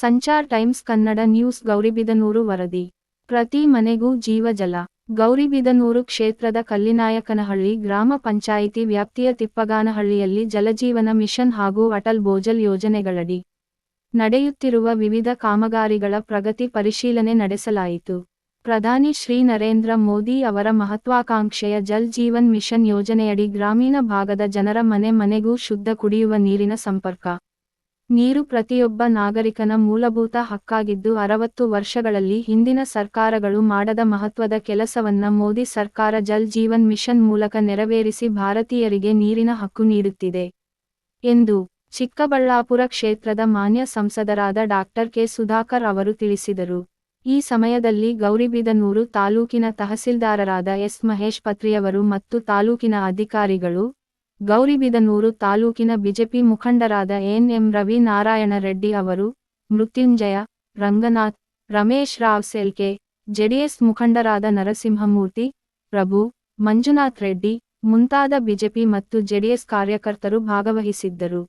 Sanchar times Kannada news Gauribidanur ವರದಿ. ಪ್ರತಿ ಮನೆಗೂ ಜೀವಜಲ ಗೌರಿಬಿದನೂರು ಕ್ಷೇತ್ರದ ಕಲ್ಲಿನಾಯಕನಹಳ್ಳಿ ಗ್ರಾಮ ಪಂಚಾಯಿತಿ ವ್ಯಾಪ್ತಿಯ ತಿಪ್ಪಗಾನಹಳ್ಳಿಯಲ್ಲಿ ಜಲಜೀವನ ಮಿಷನ್ ಹಾಗೂ ಅಟಲ್ ಭೋಜಲ್ ಯೋಜನೆಗಳಡಿ ನಡೆಯುತ್ತಿರುವ ವಿವಿಧ ಕಾಮಗಾರಿಗಳ ಪ್ರಗತಿ ಪರಿಶೀಲನೆ ನಡೆಸಲಾಯಿತು. ಪ್ರಧಾನಿ ಶ್ರೀ ನರೇಂದ್ರ ಮೋದಿ ಅವರ ಮಹತ್ವಾಕಾಂಕ್ಷೆಯ ಜಲ್ ಜೀವನ್ ಮಿಷನ್ ಯೋಜನೆಯಡಿ ಗ್ರಾಮೀಣ ಭಾಗದ ಜನರ ಮನೆ ಮನೆಗೂ ಶುದ್ಧ ಕುಡಿಯುವ ನೀರಿನ ಸಂಪರ್ಕ. ನೀರು ಪ್ರತಿಯೊಬ್ಬ ನಾಗರಿಕನ ಮೂಲಭೂತ ಹಕ್ಕಾಗಿದ್ದು ಅರವತ್ತು ವರ್ಷಗಳಲ್ಲಿ ಹಿಂದಿನ ಸರ್ಕಾರಗಳು ಮಾಡದ ಮಹತ್ವದ ಕೆಲಸವನ್ನ ಮೋದಿ ಸರ್ಕಾರ ಜಲ್ ಜೀವನ್ ಮಿಷನ್ ಮೂಲಕ ನೆರವೇರಿಸಿ ಭಾರತೀಯರಿಗೆ ನೀರಿನ ಹಕ್ಕು ನೀಡುತ್ತಿದೆ ಎಂದು ಚಿಕ್ಕಬಳ್ಳಾಪುರ ಕ್ಷೇತ್ರದ ಮಾನ್ಯ ಸಂಸದರಾದ ಡಾಕ್ಟರ್ ಕೆ ಸುಧಾಕರ್ ಅವರು ತಿಳಿಸಿದರು. ಈ ಸಮಯದಲ್ಲಿ ಗೌರಿಬಿದನೂರು ತಾಲೂಕಿನ ತಹಸೀಲ್ದಾರರಾದ ಎಸ್ ಮಹೇಶ್ ಪತ್ರಿಯವರು ಮತ್ತು ತಾಲೂಕಿನ ಅಧಿಕಾರಿಗಳು ಗೌರಿಬಿದನೂರು ತಾಲೂಕಿನ ಬಿಜೆಪಿ ಮುಖಂಡರಾದ ಎನ್ ಎಂ ರವಿ ನಾರಾಯಣ ರೆಡ್ಡಿ ಅವರು, ಮೃತ್ಯುಂಜಯ, ರಂಗನಾಥ್, ರಮೇಶ್ ರಾವ್ ಸೆಲ್ಕೆ, ಜೆಡಿಎಸ್ ಮುಖಂಡರಾದ ನರಸಿಂಹಮೂರ್ತಿ, ಪ್ರಭು, ಮಂಜುನಾಥ್ ರೆಡ್ಡಿ ಮುಂತಾದ ಬಿಜೆಪಿ ಮತ್ತು ಜೆಡಿಎಸ್ ಕಾರ್ಯಕರ್ತರು ಭಾಗವಹಿಸಿದ್ದರು.